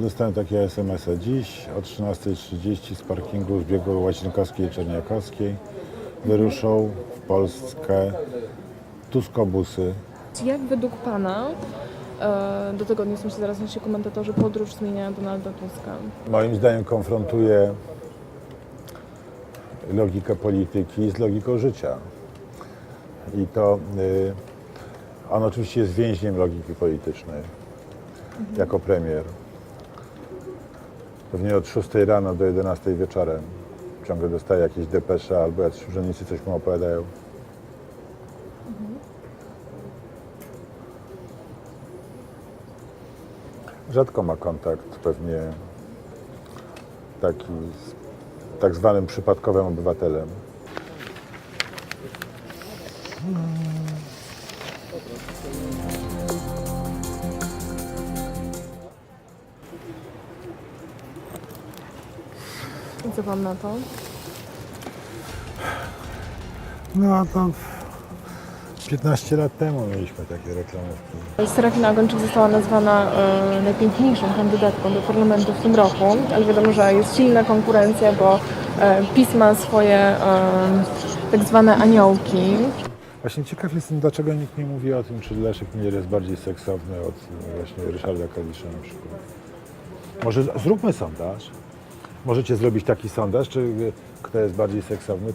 Dostałem takie SMS-a dziś o 13.30 z parkingu z biegu Łazienkowskiej i Czerniakowskiej wyruszą w Polskę tuskobusy. Jak według Pana, e, do tego odniosą się zaraz nasi komentatorzy, podróż zmienia Donalda Tuska? Moim zdaniem konfrontuje logikę polityki z logiką życia. I to y, on oczywiście jest więźniem logiki politycznej jako premier. Pewnie od 6 rano do 11 wieczorem ciągle dostaje jakieś depesze albo jacyś urzędnicy coś mu opowiadają. Rzadko ma kontakt pewnie taki z tak zwanym przypadkowym obywatelem. I co Pan na to? No to 15 lat temu mieliśmy takie reklamówki. Serafina Ogończyk została nazwana e, najpiękniejszą kandydatką do parlamentu w tym roku, ale wiadomo, że jest silna konkurencja, bo e, PiS ma swoje e, tak zwane aniołki. Właśnie ciekaw jestem, dlaczego nikt nie mówi o tym, czy Leszek Miller jest bardziej seksowny od właśnie Ryszarda Kalisza na przykład. Może zróbmy sondaż. Możecie zrobić taki sondaż, czy kto jest bardziej seksowny.